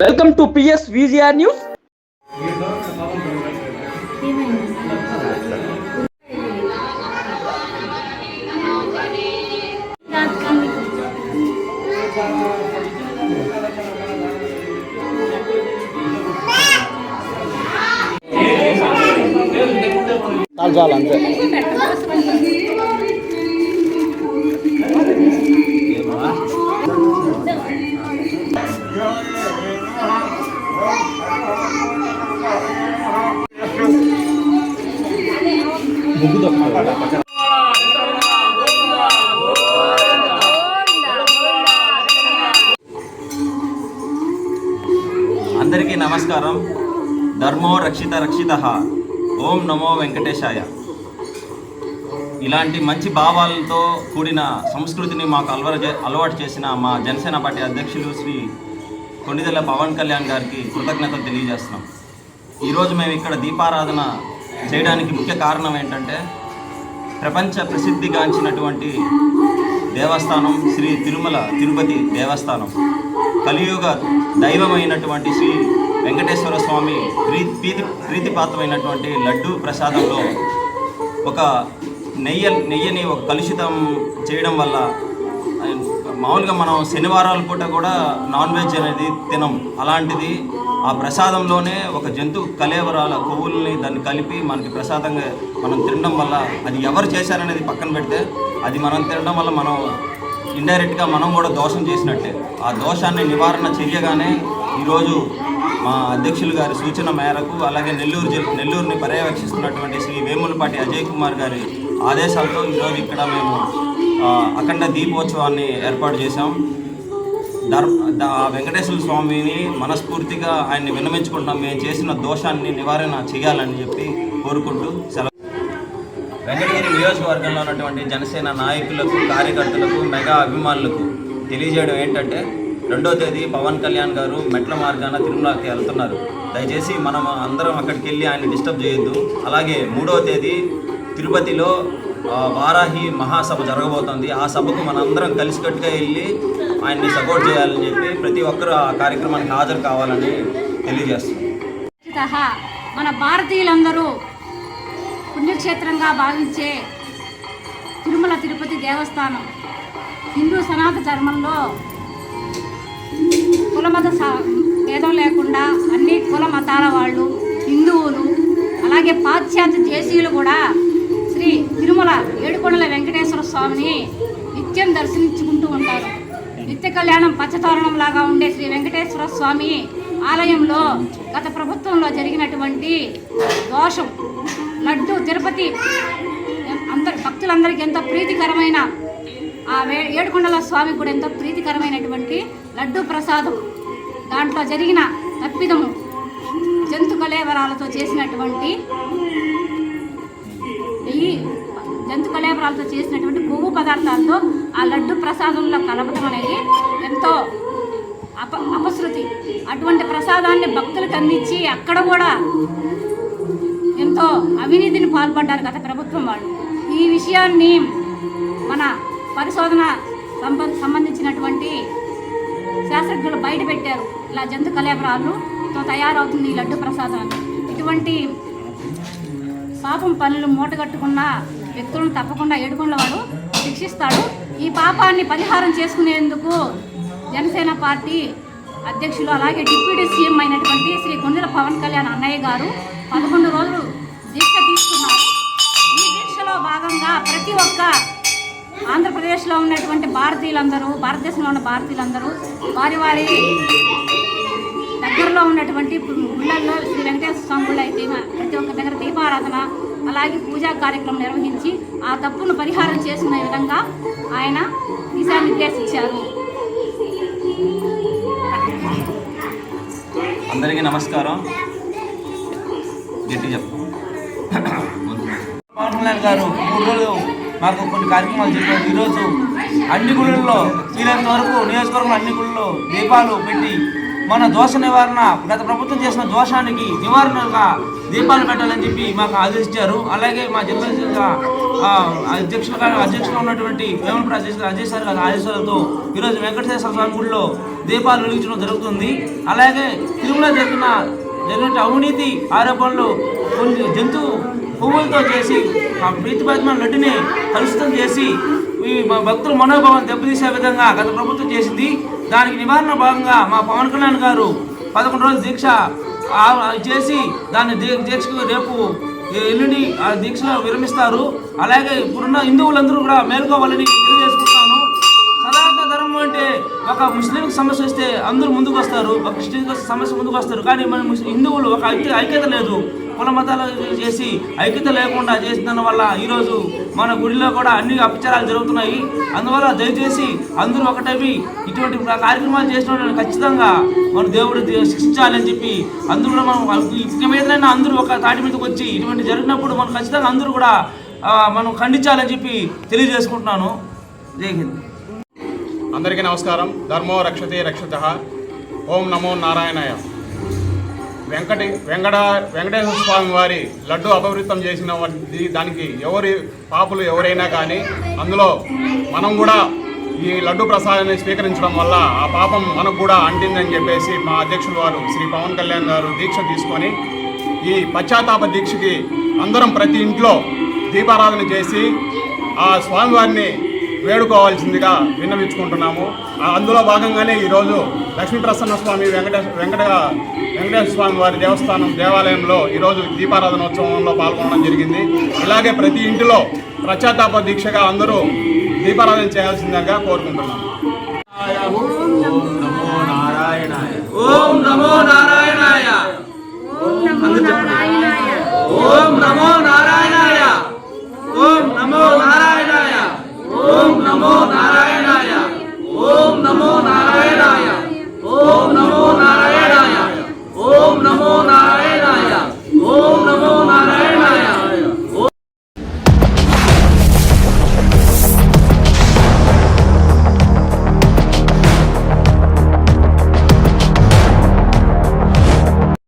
welcome to PS VGR news చాలు చాలు అంతే అందరికీ నమస్కారం. ధర్మో రక్షిత రక్షిత. ఓం నమో వెంకటేశాయ. ఇలాంటి మంచి భావాలతో కూడిన సంస్కృతిని మాకు అలవర అలవాటు చేసిన మా జనసేన పార్టీ అధ్యక్షులు శ్రీ కొండిదెల పవన్ కళ్యాణ్ గారికి కృతజ్ఞతలు తెలియజేస్తున్నాం. ఈరోజు మేము ఇక్కడ దీపారాధన చేయడానికి ముఖ్య కారణం ఏంటంటే ప్రపంచ ప్రసిద్ధిగాంచినటువంటి దేవస్థానం శ్రీ తిరుమల తిరుపతి దేవస్థానం. కలియుగ దైవమైనటువంటి శ్రీ వెంకటేశ్వర స్వామి ప్రీతి ప్రీతి ప్రీతిపాత్రమైనటువంటి లడ్డూ ప్రసాదంలో ఒక నెయ్య నెయ్యని ఒక కలుషితం చేయడం వల్ల మామూలుగా మనం శనివారాల పూట కూడా నాన్ వెజ్ అనేది తినం. అలాంటిది ఆ ప్రసాదంలోనే ఒక జంతు కలేవరాల కొవ్వుల్ని దాన్ని కలిపి మనకి ప్రసాదంగా మనం తినడం వల్ల అది ఎవరు చేశారనేది పక్కన పెడితే అది మనం తినడం వల్ల మనం ఇండైరెక్ట్గా మనం కూడా దోషం చేసినట్టే. ఆ దోషాన్ని నివారణ చేయగానే ఈరోజు మా అధ్యక్షులు గారి సూచన మేరకు అలాగే నెల్లూరు జిల్లా నెల్లూరుని పర్యవేక్షిస్తున్నటువంటి శ్రీ వేములపాటి అజయ్ కుమార్ గారి ఆదేశాలతో ఈరోజు ఇక్కడ మేము అఖండ దీపోత్సవాన్ని ఏర్పాటు చేశాం. ధర్ ఆ వెంకటేశ్వర స్వామిని మనస్ఫూర్తిగా ఆయన్ని విన్నమించుకుంటాం మేము చేసిన దోషాన్ని నివారణ చేయాలని చెప్పి కోరుకుంటూ సెలవు. వెంకటగిరి నియోజకవర్గంలో ఉన్నటువంటి జనసేన నాయకులకు కార్యకర్తలకు మెగా అభిమానులకు తెలియజేయడం ఏంటంటే రెండో తేదీ పవన్ కళ్యాణ్ గారు మెట్ల మార్గాన తిరుమలకి వెళ్తున్నారు. దయచేసి మనం అందరం అక్కడికి వెళ్ళి ఆయన డిస్టర్బ్ చేయొద్దు. అలాగే మూడో తేదీ తిరుపతిలో వారాహి మహాసభ జరగబోతోంది. ఆ సభకు మనందరం కలిసికట్టుగా వెళ్ళి ఆయన్ని సపోర్ట్ చేయాలని చెప్పి ప్రతి ఒక్కరూ ఆ కార్యక్రమానికి హాజరు కావాలని తెలియజేస్తుంది మన భారతీయులందరూ పుణ్యక్షేత్రంగా భావించే తిరుమల తిరుపతి దేవస్థానం హిందూ సనాతన ధర్మంలో కులమత భేదం లేకుండా అన్ని కుల మతాల వాళ్ళు హిందువులు అలాగే పాశ్చాత్య దేశీయులు కూడా తిరుమల ఏడుకొండల వెంకటేశ్వర స్వామిని నిత్యం దర్శించుకుంటూ ఉంటారు. నిత్య కళ్యాణం పచ్చతోరణం లాగా ఉండే శ్రీ వెంకటేశ్వర స్వామి ఆలయంలో గత ప్రభుత్వంలో జరిగినటువంటి దోషం లడ్డు తిరుపతి అందరి భక్తులందరికీ ఎంతో ప్రీతికరమైన ఆ ఏడుకొండల స్వామి కూడా ఎంతో ప్రీతికరమైనటువంటి లడ్డు ప్రసాదం. దాంట్లో జరిగిన తప్పిదము జంతు కలేవరాలతో చేసినటువంటి జంతు చేసినటువంటి కొవ్వు పదార్థాలతో ఆ లడ్డు ప్రసాదంలో కలపడం అనేది ఎంతో అప అపశృతి. అటువంటి ప్రసాదాన్ని భక్తులకు అందించి అక్కడ కూడా ఎంతో అవినీతిని పాల్పడ్డారు గత ప్రభుత్వం వాళ్ళు. ఈ విషయాన్ని మన పరిశోధన సంబ సంబంధించినటువంటి శాస్త్రజ్ఞులు బయట పెట్టారు. ఇలా జంతు కలేబరాలుతో తయారవుతుంది ఈ లడ్డు ప్రసాదాన్ని ఇటువంటి పాపం పనులు మూటగట్టుకున్న వ్యక్తులను తప్పకుండా ఏడుకున్న వాడు శిక్షిస్తాడు. ఈ పాపాన్ని పరిహారం చేసుకునేందుకు జనసేన పార్టీ అధ్యక్షులు అలాగే డిప్యూటీ సీఎం అయినటువంటి శ్రీ కొండల పవన్ కళ్యాణ్ అన్నయ్య గారు పదకొండు రోజులు దీక్ష తీసుకున్నారు. ఈ దీక్షలో భాగంగా ప్రతి ఒక్క ఆంధ్రప్రదేశ్లో ఉన్నటువంటి భారతీయులందరూ భారతదేశంలో ఉన్న భారతీయులందరూ వారి వారి దగ్గరలో ఉన్నటువంటి గుళ్ళల్లో శ్రీ వెంకటేశ్వర స్వామి గుళ్ళు అయితే ప్రతి ఒక్క దగ్గర దీపారాధన అలాగే పూజా కార్యక్రమం నిర్వహించి ఆ తప్పును పరిహారం చేసుకునే విధంగా ఆయన దిశానిర్దేశించారు. అందరికీ నమస్కారం. గట్టి చెప్పు. పవన్ కళ్యాణ్ గారు మూడు రోజులు మాకు కొన్ని కార్యక్రమాలు చెప్పారు. ఈరోజు అన్ని గుళ్ళల్లో వీలైనంత వరకు నియోజకవర్గంలో అన్ని గుళ్ళల్లో దీపాలు పెట్టి మన దోష నివారణ గత ప్రభుత్వం చేసిన దోషానికి నివారణగా దీపాలు పెట్టాలని చెప్పి మాకు ఆదేశించారు. అలాగే మా జిల్లా జిల్లా, అధ్యక్షులుగా అధ్యక్షులుగా ఉన్నటువంటి వేమనపూడి అధ్యక్షులు అజయ్ సార్ గారి ఆదేశాలతో ఈరోజు వెంకటేశ్వర స్వామి గుడిలో దీపాలు వెలిగించడం జరుగుతుంది. అలాగే తిరుమల జరిగిన జరిగిన అవినీతి ఆరోపణలు కొన్ని జంతు పువ్వులతో చేసి ఆ ప్రీతిపాత్మ లడ్డుని కలుషితం చేసి ఈ మా భక్తుల మనోభావం దెబ్బతీసే విధంగా గత ప్రభుత్వం చేసింది. దానికి నివారణ భాగంగా మా పవన్ కళ్యాణ్ గారు పదకొండు రోజుల దీక్ష చేసి దాన్ని దీక్షకు రేపు ఎల్లుండి ఆ దీక్షలో విరమిస్తారు. అలాగే ఇప్పుడున్న హిందువులందరూ కూడా మేల్కోవాలని తెలియజేసుకుంటాను. సనాతన ధర్మం అంటే ఒక ముస్లింకి సమస్య వస్తే అందరూ ముందుకు వస్తారు ఒక క్రిస్టియన్ సమస్య ముందుకు వస్తారు కానీ మన హిందువులు ఒక ఐక్య ఐక్యత లేదు. కుల మతాలు చేసి ఐక్యత లేకుండా చేసిన వల్ల ఈరోజు మన గుడిలో కూడా అన్ని అపచారాలు జరుగుతున్నాయి. అందువల్ల దయచేసి అందరూ ఒకటవి ఇటువంటి కార్యక్రమాలు చేసిన ఖచ్చితంగా మన దేవుడు శిక్షించాలని చెప్పి అందరూ కూడా మనం ఇక మీదైనా అందరూ ఒక తాటి మీదకి వచ్చి ఇటువంటి జరిగినప్పుడు మనం ఖచ్చితంగా అందరూ కూడా మనం ఖండించాలని చెప్పి తెలియజేసుకుంటున్నాను. జై హింద్. అందరికీ నమస్కారం. ధర్మో రక్షతే రక్షత. ఓం నమో నారాయణాయ. వెంకటి వెంకట వెంకటేశ్వర స్వామి వారి లడ్డు అపవృత్తం చేసిన దానికి ఎవరి పాపులు ఎవరైనా కానీ అందులో మనం కూడా ఈ లడ్డు ప్రసాదాన్ని స్వీకరించడం వల్ల ఆ పాపం మనకు కూడా అంటిందని చెప్పేసి మా అధ్యక్షులు వారు శ్రీ పవన్ కళ్యాణ్ గారు దీక్ష తీసుకొని ఈ పశ్చాత్తాప దీక్షకి అందరం ప్రతి ఇంట్లో దీపారాధన చేసి ఆ స్వామివారిని వేడుకోవాల్సిందిగా విన్నవించుకుంటున్నాము. అందులో భాగంగానే ఈరోజు లక్ష్మీప్రసన్న స్వామి వెంకటేశ వెంకట వెంకటేశ్వర స్వామి వారి దేవస్థానం దేవాలయంలో ఈరోజు దీపారాధనోత్సవంలో పాల్గొనడం జరిగింది. ఇలాగే ప్రతి ఇంటిలో ప్రత్యాతాప దీక్షగా అందరూ దీపారాధన చేయాల్సిందిగా కోరుకుంటున్నాము. ఓం నమో నారాయణాయ. ఓం నమో నారాయణాయ.